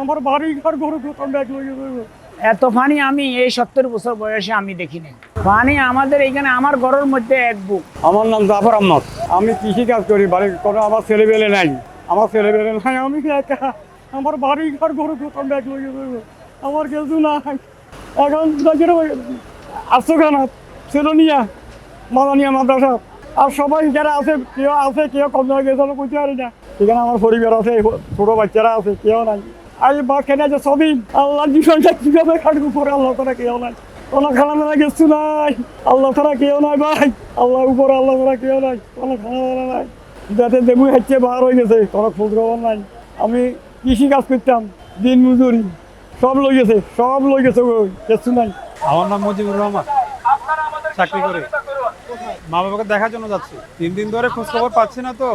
আমার বাড়ি ঘর গরু কোথাও ব্যাগ লইয়ে যাবে এত পানি আমি এই সত্তর বছর বয়সে আমি দেখিনি। পানি আমাদের এখানে আমার ঘরের মধ্যে এক বুক। আমার নাম জাফর আহমদ। আমি কৃষি কাজ করি বাড়ি কোনো আমার ছেলেবেলে নাই। আমার ছেলেবেলে নাই আমি একা। আমার বাড়ি ঘর গরু কোথাও ব্যাগ আমার কিছু নাই। এখন কেন? সেলোনিয়া মাদানিয়া মাদ্রাসা। আর সবাই যারা আছে কেউ আছে কেউ কম জায়গায় গেছে বুঝতে পারি না। এখানে আমার পরিবার আছে ছোটো বাচ্চারা আছে কেউ নাই। এই বা কেনা যে সবই আল্লাহ জীবনটা কীভাবে কাটবো পরে আল্লাহ তারা কেউ নাই। কোনো খানা দানা নাই। আল্লাহ তারা কেউ নাই ভাই। আল্লাহ উপরে আল্লাহ তারা কেউ নাই। কোনো খানা নাই। যাতে দেবু হচ্ছে বার হয়ে গেছে, কোনো খোঁজ খবর নাই। আমি কৃষি কাজ করতাম, দিন মজুরি। সব লই গেছে, সব লই গেছে ওই কিছু নাই। আমার নাম মুজিবুর রহমান। চাকরি করে। মা বাবাকে দেখার জন্য যাচ্ছি। তিন দিন ধরে খোঁজ খবর পাচ্ছি না তো।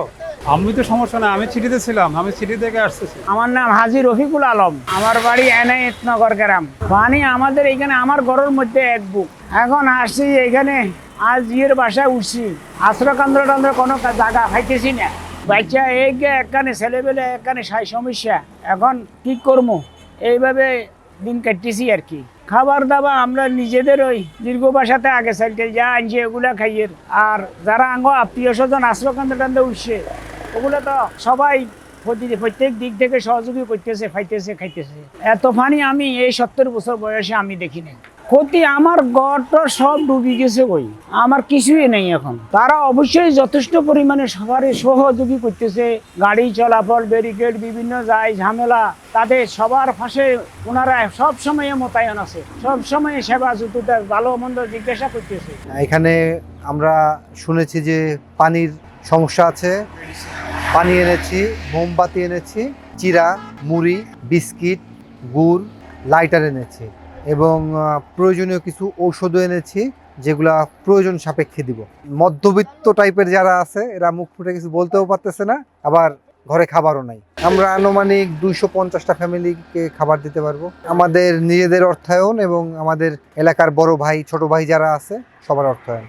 আমি তো সমস্যা নাই, আমি সিটিতে ছিলাম, আমি সিটি থেকে আসতেছি। আমার নাম হাজি রফিকুল আলম। আমার বাড়ি এনায়তনগর গ্রাম। পানি আমাদের এখানে আমার ঘরের মধ্যে এক বুক। এখন আসছি এখানে আজ ইয়ের বাসায় উঠছি। আশ্রকান্দ্র টান্দ্র কোনো জায়গা খাইতেছি না। বাচ্চা এই একখানে ছেলেবেলে একখানে সাই সমস্যা। এখন কি করব এইভাবে দিন কাটতেছি আর কি। খাবার দাবার আমরা নিজেদের ওই দীর্ঘ বাসাতে আগে সাইকেল যা আনছি ওগুলা খাইয়ের। আর যারা আঙ্গ আত্মীয় স্বজন আশ্রকান্দ্র টান্দ্র উঠছে ওগুলো তো সবাই প্রতি- প্রত্যেক দিক থেকে সহযোগী করতেছে, খাইতেছে খাইতেছে। এত পানি আমি এই সত্তর বছর বয়সে আমি দেখিনি ক্ষতি আমার গড়টা সব ডুবে গেছে ওই আমার কিছুই নেই এখন। তারা অবশ্যই যথেষ্ট পরিমাণে সবারই সহযোগী করতেছে। গাড়ি চলাফল ব্যারিকেড বিভিন্ন যায় ঝামেলা তাদের সবার পাশে ওনারা সব সময় মোতায়েন আছে। সব সময় সেবা যুতুটা ভালো মন্দ জিজ্ঞাসা করতেছে। এখানে আমরা শুনেছি যে পানির সমস্যা আছে। পানি এনেছি, মোমবাতি এনেছি, চিরা, মুড়ি, বিস্কিট, গুড়, লাইটার এনেছি এবং প্রয়োজনীয় কিছু ঔষধও এনেছি যেগুলা প্রয়োজন সাপেক্ষে দিব। মধ্যবিত্ত টাইপের যারা আছে, এরা মুখ ফুটে কিছু বলতেও পারতেছে না, আবার ঘরে খাবারও নাই। আমরা আনুমানিক দুইশো পঞ্চাশটা ফ্যামিলিকে খাবার দিতে পারব। আমাদের নিজেদের অর্থায়ন এবং আমাদের এলাকার বড় ভাই, ছোট ভাই যারা আছে, সবার অর্থায়ন।